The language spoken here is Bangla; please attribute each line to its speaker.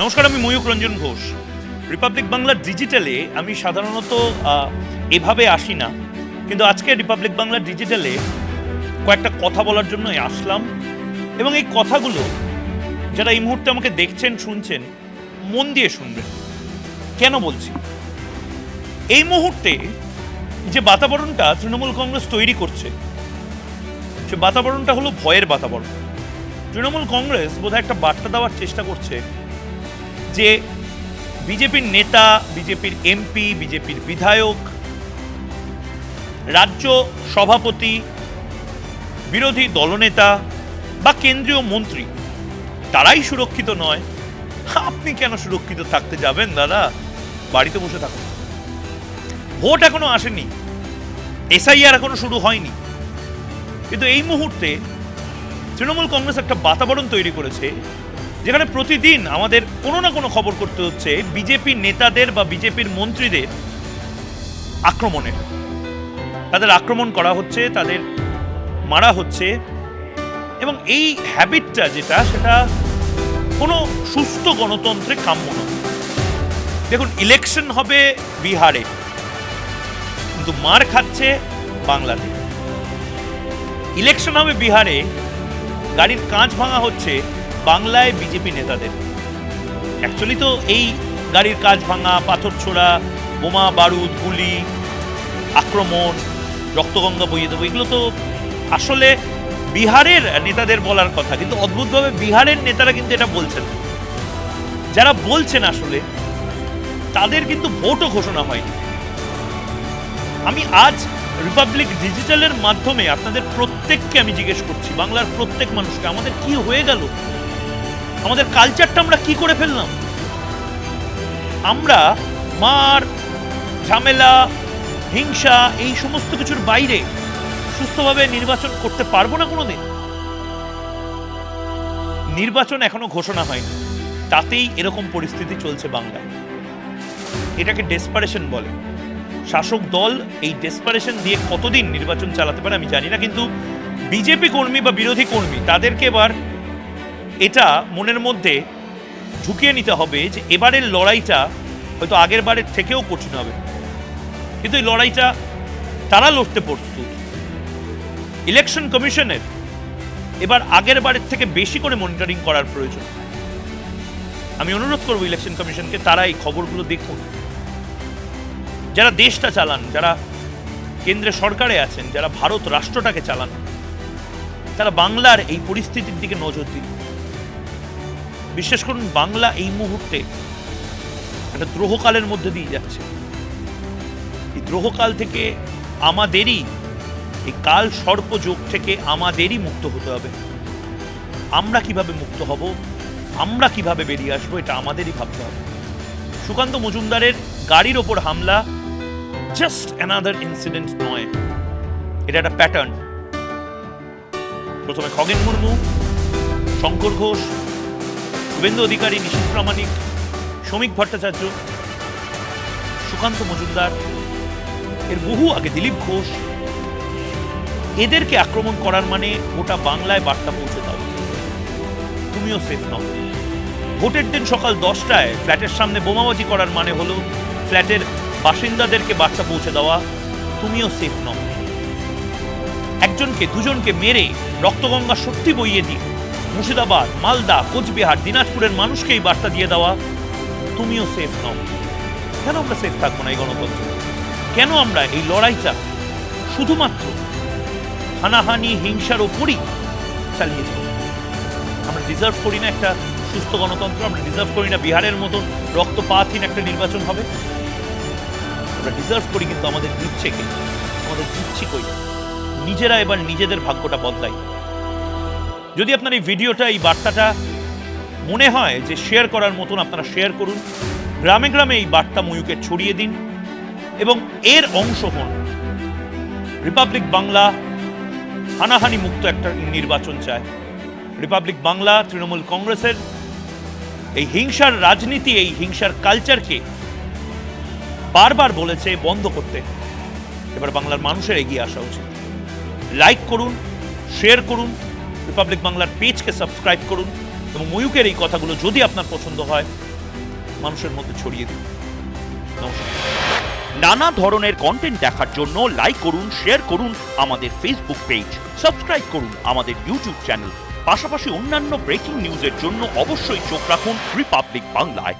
Speaker 1: নমস্কার, আমি ময়ূক রঞ্জন ঘোষ। রিপাবলিক বাংলা ডিজিটালে আমি সাধারণত এভাবে আসি না। কিন্তু আজকে রিপাবলিক বাংলা ডিজিটালে কয়েকটা কথা বলার জন্য আসলাম। এবং এই কথাগুলো যারা এই মুহূর্তে আমাকে দেখছেন, শুনছেন, মন দিয়ে শুনবেন। কেন বলছি? এই মুহূর্তে যে বাতাবরণটা তৃণমূল কংগ্রেস তৈরি করছে, সে বাতাবরণটা হলো ভয়ের বাতাবরণ। তৃণমূল কংগ্রেস বোধহয় একটা বার্তা দেওয়ার চেষ্টা করছে যে বিজেপির নেতা, বিজেপির এমপি, বিজেপির বিধায়ক, রাজ্য সভাপতি, বিরোধী দলনেতা বা কেন্দ্রীয় মন্ত্রী, তারাই সুরক্ষিত নয়। আপনি কেন সুরক্ষিত থাকতে যাবেন দাদা? বাড়িতে বসে থাকুন। ভোট এখনও আসেনি। এসআইআর এখনও শুরু হয়নি। কিন্তু এই মুহূর্তে তৃণমূল কংগ্রেস একটা বাতাবরণ তৈরি করেছে। যেখানে প্রতিদিন আমাদের কোনো না কোনো খবর করতে হচ্ছে বিজেপি নেতাদের বা বিজেপির মন্ত্রীদের আক্রমণের তাদের আক্রমণ করা হচ্ছে, তাদের মারা হচ্ছে এবং এই হ্যাবিটটা যেটা, সেটা কোনো সুস্থ গণতন্ত্রে কাম্য নয়। দেখুন ইলেকশন হবে বিহারে, কিন্তু মার খাচ্ছে বাংলাদেশ ইলেকশন হবে বিহারে, গাড়ির কাঁচ ভাঙা হচ্ছে বাংলায় বিজেপি নেতাদের। অ্যাকচুয়ালি তো এই গাড়ির কাজ ভাঙা, পাথর ছোড়া, বোমা, বারুদ, গুলি, আক্রমণ, রক্তগঙ্গা বইয়ে দেবো, এগুলো তো আসলে বিহারের নেতাদের বলার কথা, কিন্তু অদ্ভুতভাবে বিহারের নেতারা কিন্তু এটা বলছেন যারা বলছেন আসলে, তাদের কিন্তু ভোটও ঘোষণা হয়নি। আমি আজ রিপাবলিক ডিজিটালের মাধ্যমে আপনাদের প্রত্যেককে আমি জিজ্ঞেস করছি, বাংলার প্রত্যেক মানুষকে, আমাদের কি হয়ে গেল? আমাদের কালচারটা আমরা কি করে ফেললাম? আমরা মার, ঝামেলা, হিংসা এই সমস্ত কিছুর বাইরে সুস্থভাবে নির্বাচন করতে পারব না কোনোদিন। নির্বাচন এখনও ঘোষণা হয়নি। তাতেই এরকম পরিস্থিতি চলছে বাংলায়। এটাকে ডেসপারেশন বলে। শাসক দল এই ডেসপারেশন দিয়ে কতদিন নির্বাচন চালাতে পারে আমি জানি না, কিন্তু বিজেপি কর্মী বা বিরোধী কর্মী তাদেরকে এবার এটা মনের মধ্যে ঢুকিয়ে নিতে হবে যে এবারের লড়াইটা হয়তো আগের বারের থেকেও কঠিন হবে। কিন্তু এই লড়াইটা তারা লড়তে প্রস্তুত। ইলেকশন কমিশনের এবার আগের বারের থেকে বেশি করে মনিটরিং করার প্রয়োজন। আমি অনুরোধ করব ইলেকশন কমিশনকে তারা এই খবরগুলো দেখুন। যারা দেশটা চালান, যারা কেন্দ্রে সরকারে আছেন, যারা ভারত রাষ্ট্রটাকে চালান, তারা বাংলার এই পরিস্থিতির দিকে নজর দিন। বিশ্বাস করুন বাংলা এই মুহূর্তে একটা দ্রোহকালের মধ্যে দিয়ে যাচ্ছে। এই দ্রোহকাল থেকে আমাদেরই, এই কাল সর্প যোগ থেকে আমাদেরই মুক্ত হতে হবে। আমরা কীভাবে মুক্ত হব? আমরা কীভাবে বেরিয়ে আসব? এটা আমাদেরই ভাবতে হবে। সুকান্ত মজুমদারের গাড়ির ওপর হামলা জাস্ট অ্যানাদার ইনসিডেন্ট নয়। এটা একটা প্যাটার্ন প্রথমে খগেন মুর্মু, শঙ্কর ঘোষ শুভেন্দু অধিকারী নিশীথ প্রামাণিক, শ্রমিক ভট্টাচার্য, সুকান্ত মজুমদার, এর বহু আগে দিলীপ ঘোষ। এদেরকে আক্রমণ করার মানে গোটা বাংলায় বার্তা পৌঁছে দাও। তুমিও সেফ নও। ভোটের দিন সকাল দশটায় ফ্ল্যাটের সামনে বোমাবাজি করার মানে হলো ফ্ল্যাটের বাসিন্দাদেরকে বার্তা পৌঁছে দেওয়া। তুমিও সেফ নও। একজনকে, দুজনকে মেরে রক্তগঙ্গা সত্যি বইয়ে দিয়ে মুর্শিদাবাদ, মালদা, কোচবিহার, দিনাজপুরের মানুষকে এই বার্তা দিয়ে দেওয়া, তুমিও সেফ নও। কেন আমরা সেফ থাকব না এই গণতন্ত্র? কেন আমরা এই লড়াইটা শুধুমাত্র হানাহানি, হিংসার ওপরই চালিয়ে যাব? আমরা ডিজার্ভ করি না একটা সুস্থ গণতন্ত্র, আমরা ডিজার্ভ করি না বিহারের মতন রক্তপাতহীন একটা নির্বাচন হবে। আমরা ডিজার্ভ করি কিন্তু আমাদের দিচ্ছে কে? আমাদের দিচ্ছি কই? নিজেরা এবার নিজেদের ভাগ্যটা বদলাই। যদি আপনার এই ভিডিওটা, এই বার্তাটা মনে হয় যে শেয়ার করার মতন, আপনারা শেয়ার করুন। গ্রামে গ্রামে এই বার্তা ময়ূকে ছড়িয়ে দিন এবং এর অংশ হন রিপাবলিক বাংলা হানাহানি মুক্ত একটা নির্বাচন চায়। রিপাবলিক বাংলা তৃণমূল কংগ্রেসের এই হিংসার রাজনীতি, এই হিংসার কালচারকে বারবার বলেছে বন্ধ করতে। এবার বাংলার মানুষের এগিয়ে আসা উচিত। লাইক করুন শেয়ার করুন রিপাবলিক বাংলার পেজকে সাবস্ক্রাইব করুন এবং ময়ূকের এই কথাগুলো যদি আপনার পছন্দ হয়, মানুষের মধ্যে ছড়িয়ে দিন। নমস্কার।
Speaker 2: নানা ধরনের কন্টেন্ট দেখার জন্য লাইক করুন শেয়ার করুন আমাদের ফেসবুক পেজ সাবস্ক্রাইব করুন আমাদের ইউটিউব চ্যানেল পাশাপাশি অন্যান্য ব্রেকিং নিউজের জন্য অবশ্যই চোখ রাখুন রিপাবলিক বাংলায়